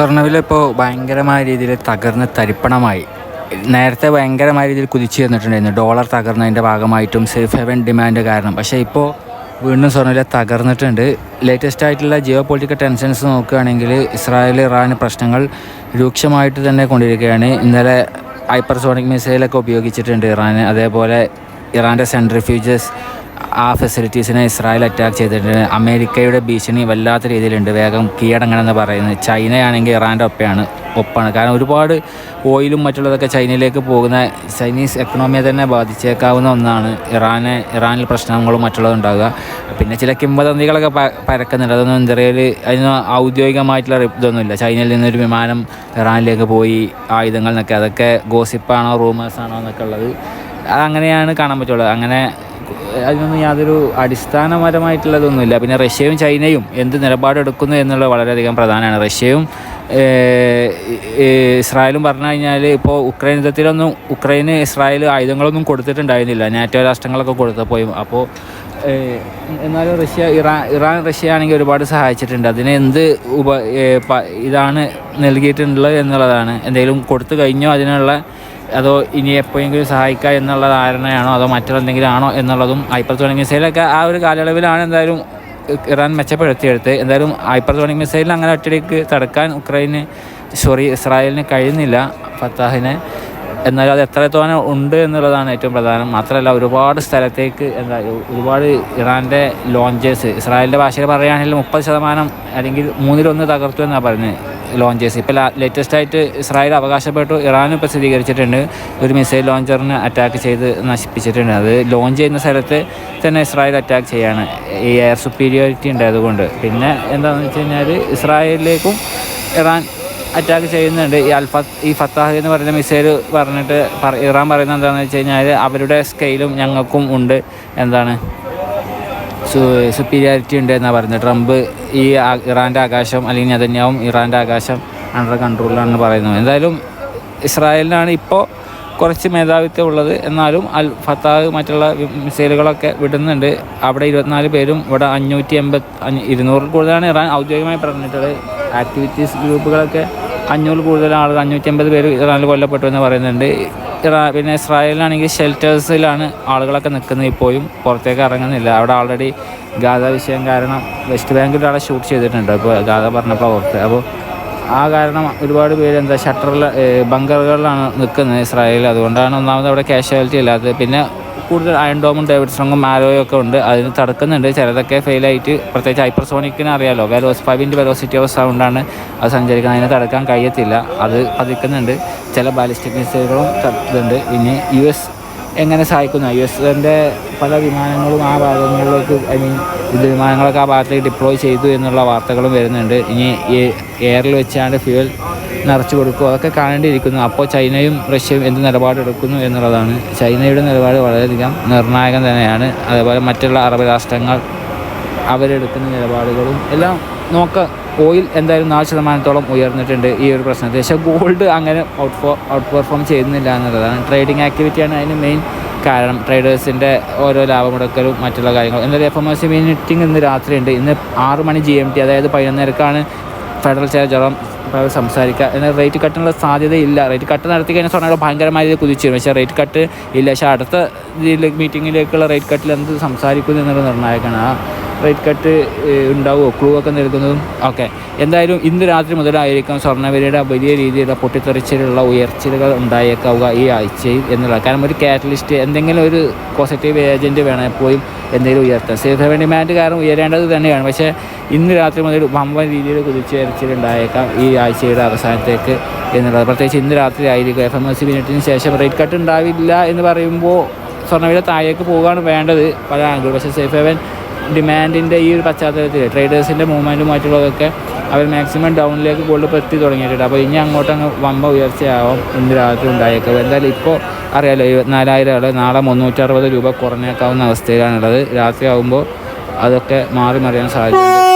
സ്വർണവില ഇപ്പോൾ ഭയങ്കരമായ രീതിയിൽ തകർന്ന് തരിപ്പണമായി. നേരത്തെ ഭയങ്കരമായ രീതിയിൽ കുതിച്ചു തന്നിട്ടുണ്ടായിരുന്നു ഡോളർ തകർന്നതിന്റെ ഭാഗമായിട്ടും സേഫ് ഹെവൻ ഡിമാൻഡ് കാരണം. പക്ഷേ ഇപ്പോൾ വീണ്ടും സ്വർണവില തകർന്നിട്ടുണ്ട്. ലേറ്റസ്റ്റ് ആയിട്ടുള്ള ജിയോ പൊളിറ്റിക്കൽ ടെൻഷൻസ് നോക്കുകയാണെങ്കിൽ ഇസ്രായേൽ ഇറാൻ പ്രശ്നങ്ങൾ രൂക്ഷമായിട്ട് തന്നെ കൊണ്ടിരിക്കുകയാണ്. ഇന്നലെ ഹൈപ്പർസോണിക് മിസൈലൊക്കെ ഉപയോഗിച്ചിട്ടുണ്ട് ഇറാൻ അതേപോലെ ഇറാന്റെ സെൻട്രിഫ്യൂജസ് ആ ഫെസിലിറ്റീസിനെ ഇസ്രായേൽ അറ്റാക്ക് ചെയ്തിട്ടുണ്ട്. അമേരിക്കയുടെ ഭീഷണി വല്ലാത്ത രീതിയിലുണ്ട്. വേഗം കീഴടങ്ങണമെന്ന് പറയുന്നത് ചൈനയാണെങ്കിൽ ഇറാന്റെ ഒപ്പയാണ് ഒപ്പാണ്. കാരണം ഒരുപാട് ഓയിലും മറ്റുള്ളതൊക്കെ ചൈനയിലേക്ക് പോകുന്ന ചൈനീസ് എക്കണോമിയെ തന്നെ ബാധിച്ചേക്കാവുന്ന ഒന്നാണ് ഇറാനെ ഇറാനിൽ പ്രശ്നങ്ങളും മറ്റുള്ളതും ഉണ്ടാകുക പിന്നെ ചില കിംവദന്തികളൊക്കെ പരക്കുന്നുണ്ട്. അതൊന്നും പറയുക അതിന് ഔദ്യോഗികമായിട്ടുള്ള ഇതൊന്നുമില്ല. ചൈനയിൽ നിന്നൊരു വിമാനം ഇറാനിലേക്ക് പോയി ആയുധങ്ങൾ എന്നൊക്കെ. അതൊക്കെ ഗോസിപ്പാണോ റൂമേഴ്സാണോ എന്നൊക്കെ ഉള്ളത്. അങ്ങനെയാണ് കാണാൻ പറ്റുള്ളത് അങ്ങനെ അതിനൊന്നും യാതൊരു അടിസ്ഥാനപരമായിട്ടുള്ളതൊന്നുമില്ല. പിന്നെ റഷ്യയും ചൈനയും എന്ത് നിലപാടെടുക്കുന്നു എന്നുള്ളത് വളരെയധികം പ്രധാനമാണ്. റഷ്യയും ഇസ്രായേലും പറഞ്ഞു കഴിഞ്ഞാൽ ഇപ്പോൾ ഉക്രൈൻ യുദ്ധത്തിലൊന്നും ഉക്രൈന് ഇസ്രായേൽ ആയുധങ്ങളൊന്നും കൊടുത്തിട്ടുണ്ടായിരുന്നില്ല. നാറ്റോ രാഷ്ട്രങ്ങളൊക്കെ കൊടുത്തപ്പോഴും അപ്പോൾ എന്നാലും റഷ്യ ഇറാൻ ഇറാൻ റഷ്യ ആണെങ്കിൽ ഒരുപാട് സഹായിച്ചിട്ടുണ്ട്. അതിന് എന്ത് ഉപ ഇതാണ് നൽകിയിട്ടുള്ളത് എന്നുള്ളതാണ്. എന്തെങ്കിലും കൊടുത്തു കഴിഞ്ഞോ അതിനുള്ള അതോ ഇനി എപ്പോഴെങ്കിലും സഹായിക്കുക എന്നുള്ള ധാരണയാണോ? അതോ മറ്റുള്ളെന്തെങ്കിലും ആണോ എന്നുള്ളതും ഹൈപ്പർസോണിക് മിസൈലൊക്കെ ആ ഒരു കാലയളവിലാണ് എന്തായാലും ഇറാൻ മെച്ചപ്പെടുത്തിയെടുത്ത് എന്തായാലും ഹൈപ്പർസോണിക് മിസൈലിൽ അങ്ങനെ ഒറ്റയ്ക്ക് തടുക്കാൻ ഉക്രൈന് സോറി ഇസ്രായേലിന് കഴിയുന്നില്ല ഫത്താഹിനെ. എന്നാലും അത് എത്രത്തോളം ഉണ്ട് എന്നുള്ളതാണ് ഏറ്റവും പ്രധാനം. മാത്രമല്ല ഒരുപാട് സ്ഥലത്തേക്ക് എന്താ ഒരുപാട് ഇറാന്റെ ലോഞ്ചേഴ്സ് ഇസ്രായേലിന്റെ ഭാഷയിൽ പറയുകയാണെങ്കിൽ മുപ്പത് ശതമാനം അല്ലെങ്കിൽ മൂന്നിലൊന്ന് തകർത്തു എന്നാണ് പറയുന്നത് ലോഞ്ചേഴ്സ് ഇപ്പോൾ ലേറ്റസ്റ്റ് ആയിട്ട് ഇസ്രായേൽ അവകാശപ്പെട്ടു. ഇറാനും ഇപ്പോൾ സ്ഥിരീകരിച്ചിട്ടുണ്ട്. ഒരു മിസൈൽ ലോഞ്ചറിന് അറ്റാക്ക് ചെയ്ത് നശിപ്പിച്ചിട്ടുണ്ട്. അത് ലോഞ്ച് ചെയ്യുന്ന സ്ഥലത്ത് തന്നെ ഇസ്രായേൽ അറ്റാക്ക് ചെയ്യാണ്. ഈ എയർ സുപ്പീരിയോറിറ്റി ഉണ്ട് അതുകൊണ്ട്. പിന്നെ എന്താണെന്ന് വെച്ച് കഴിഞ്ഞാൽ ഇസ്രായേലിലേക്കും ഇറാൻ അറ്റാക്ക് ചെയ്യുന്നുണ്ട്. ഈ അൽഫ ഈ ഫത്താഹ് എന്ന് പറയുന്ന മിസൈൽ പറഞ്ഞിട്ട് പറ- ഇറാൻ പറയുന്നത് എന്താണെന്ന് വെച്ച് കഴിഞ്ഞാൽ അവരുടെ സ്കെയിലും ഞങ്ങൾക്കും ഉണ്ട്. എന്താണ്? സുപ്പീരിയാരിറ്റി ഉണ്ട് എന്നാണ് പറയുന്നത് ട്രംപ് ഈ ഇറാന്റെ ആകാശം അല്ലെങ്കിൽ നെതന്യാവും ഇറാന്റെ ആകാശം അണ്ടർ കൺട്രോളിലാണെന്ന് പറയുന്നത്. എന്തായാലും ഇസ്രായേലിനാണ് ഇപ്പോൾ കുറച്ച് മേധാവിത്വം ഉള്ളത്. എന്നാലും അൽ ഫത്താഹ് മറ്റുള്ള മിസൈലുകളൊക്കെ വിടുന്നുണ്ട്. അവിടെ ഇരുപത്തിനാല് പേരും ഇവിടെ അഞ്ഞൂറ്റി എൺപത് ഇരുന്നൂറിൽ കൂടുതലാണ്. ഇറാൻ ഔദ്യോഗികമായി പറഞ്ഞിട്ടുള്ളത് ആക്ടിവിറ്റീസ് ഗ്രൂപ്പുകളൊക്കെ അഞ്ഞൂറിൽ കൂടുതൽ ആളുകൾ അഞ്ഞൂറ്റി അമ്പത് പേര് ഇറാനിൽ കൊല്ലപ്പെട്ടു എന്ന് പറയുന്നുണ്ട്. പിന്നെ ഇസ്രായേലിലാണെങ്കിൽ ഷെൽറ്റേഴ്സിലാണ് ആളുകളൊക്കെ നിൽക്കുന്നത് ഇപ്പോഴും. പുറത്തേക്ക് ഇറങ്ങുന്നില്ല. അവിടെ ഓൾറെഡി ഗാഥ വിഷയം കാരണം വെസ്റ്റ് ബാങ്കിൽ അവിടെ ഷൂട്ട് ചെയ്തിട്ടുണ്ട്. ഇപ്പോൾ ഗാഥ പറഞ്ഞപ്പോൾ ഓർത്ത് അപ്പോൾ ആ കാരണം ഒരുപാട് പേര് എന്താ ഷട്ടറിൽ ബങ്കറുകളിലാണ് നിൽക്കുന്നത് ഇസ്രായേലിൽ അതുകൊണ്ടാണ് ഒന്നാമത് അവിടെ കാഷ്വാലിറ്റി ഇല്ലാത്തത് പിന്നെ കൂടുതൽ അയൺ ഡോമും ഡേവിഡ് സ്ട്രോങ്ങും ആരോയും ഒക്കെ ഉണ്ട്. അതിന് തടക്കുന്നുണ്ട് ചിലതൊക്കെ ഫെയിലായിട്ട് പ്രത്യേകിച്ച് ഹൈപ്പർസോണിക്കിന് അറിയാലോ. വെലോസ് ഫൈവിന്റെ വെലോസിറ്റി ഓഫ് സൗണ്ടാണ് അത് സഞ്ചരിക്കുന്നത്. അതിനെ തടക്കാൻ കഴിയത്തില്ല. അത് പതിക്കുന്നുണ്ട്. ചില ബാലിസ്റ്റിക് മിസൈലുകളും തടുത്തുണ്ട് പിന്നെ യു എസ് എങ്ങനെ സഹായിക്കുന്ന? യു എസിന്റെ പല വിമാനങ്ങളും ആ ഭാഗങ്ങളിലേക്ക് ഐ മീൻ ഇത് വിമാനങ്ങളൊക്കെ ആ ഭാഗത്തേക്ക് ഡിപ്ലോയ് ചെയ്തു എന്നുള്ള വാർത്തകളും വരുന്നുണ്ട്. ഇനി എയറിൽ വെച്ചാണ് ഫ്യൂവൽ നിറച്ചു കൊടുക്കും. അതൊക്കെ കാണേണ്ടിയിരിക്കുന്നു. അപ്പോൾ ചൈനയും റഷ്യയും എന്ത് നിലപാടെടുക്കുന്നു എന്നുള്ളതാണ്. ചൈനയുടെ നിലപാട് വളരെയധികം നിർണായകം തന്നെയാണ്. അതേപോലെ മറ്റുള്ള അറബ് രാഷ്ട്രങ്ങൾ അവരെടുക്കുന്ന നിലപാടുകളും എല്ലാം നോക്ക ഓയിൽ എന്തായാലും നാല് ശതമാനത്തോളം ഉയർന്നിട്ടുണ്ട് ഈ ഒരു പ്രശ്നത്തിൽ. പക്ഷേ ഗോൾഡ് അങ്ങനെ ഔട്ട് ഫോ ഔട്ട് പെർഫോം ചെയ്യുന്നില്ല എന്നുള്ളതാണ്. ട്രേഡിംഗ് ആക്ടിവിറ്റിയാണ് അതിന് മെയിൻ കാരണം. ട്രേഡേഴ്സിന്റെ ഓരോ ലാഭമുടക്കലും മറ്റുള്ള കാര്യങ്ങളും. എന്നാൽ എഫ് എം എസ് മീറ്റിംഗ് ഇന്ന് രാത്രിയുണ്ട്. ഇന്ന് ആറ് മണി ജി എം ടി അതായത് പതിനൊന്നരക്കാണ് ഫെഡറൽ ചാർജറം സംസാരിക്കുക. എന്നാൽ റേറ്റ് കട്ടിനുള്ള സാധ്യതയില്ല. റേറ്റ് കട്ട് നടത്തി കഴിഞ്ഞാൽ സ്വർണം ഭയങ്കരമായ രീതിയിൽ കുതിച്ചു പക്ഷേ റേറ്റ് കട്ട് ഇല്ല. പക്ഷേ അടുത്ത മീറ്റിങ്ങിലേക്കുള്ള റേറ്റ് കട്ടിൽ എന്ത് സംസാരിക്കുന്നു എന്നുള്ള നിർണായകമാണ് ആ റേറ്റ് കട്ട് ഉണ്ടാവുമോ ക്ലൂ ഒക്കെ നൽകുന്നതും ഓക്കെ എന്തായാലും ഇന്ന് രാത്രി മുതലായിരിക്കും സ്വർണവിലയുടെ വലിയ രീതിയിലുള്ള പൊട്ടിത്തെറിച്ചിലുള്ള ഉയർച്ചകൾ ഉണ്ടായേക്കാവുക ഈ ആഴ്ചയിൽ എന്നുള്ള കാരണം ഒരു കാറ്റലിസ്റ്റ് എന്തെങ്കിലും ഒരു പോസിറ്റീവ് ഏജന്റ് വേണം എപ്പോഴും എന്തെങ്കിലും ഉയർത്താൻ. സേഫ് ഡിമാൻഡ് കാരണം ഉയരേണ്ടത് തന്നെയാണ്. പക്ഷേ ഇന്ന് രാത്രി മുതൽ വമ്പൻ രീതിയിൽ കുതിച്ചുയർച്ചിലുണ്ടായേക്കാം ഈ ആഴ്ചയുടെ അവസാനത്തേക്ക് എന്നുള്ളത്. പ്രത്യേകിച്ച് ഇന്ന് രാത്രി ആയിരിക്കും. എഫ് എം എസ് മിനിറ്റിന് ശേഷം റേറ്റ് കട്ട് ഉണ്ടാവില്ല എന്ന് പറയുമ്പോൾ സ്വർണവില താഴേക്ക് പോവുകയാണ് വേണ്ടത് പല ആംഗിൾ. പക്ഷേ സേഫ് ഹെവൻ ഡിമാൻഡിന്റെ ഈ ഒരു പശ്ചാത്തലത്തിൽ ട്രേഡേഴ്സിന്റെ മൂവ്മെന്റും മറ്റുള്ളതൊക്കെ അവർ മാക്സിമം ഡൗണിലേക്ക് ഗോൾഡ് പെത്തി തുടങ്ങിയിട്ടുണ്ട്. അപ്പോൾ ഇനി അങ്ങോട്ട് അങ്ങ് വമ്പ ഉയർച്ചയാവും ഇന്ന് രാത്രി ഉണ്ടായേക്കും. എന്തായാലും ഇപ്പോൾ അറിയാലോ ഇരുപത്തിനാലായിരം ആൾ നാളെ മുന്നൂറ്ററുപത് രൂപ കുറഞ്ഞേക്കാവുന്ന അവസ്ഥയിലാണുള്ളത്. രാത്രി ആകുമ്പോൾ അതൊക്കെ മാറി മറിയാൻ സാധ്യതയുണ്ട്.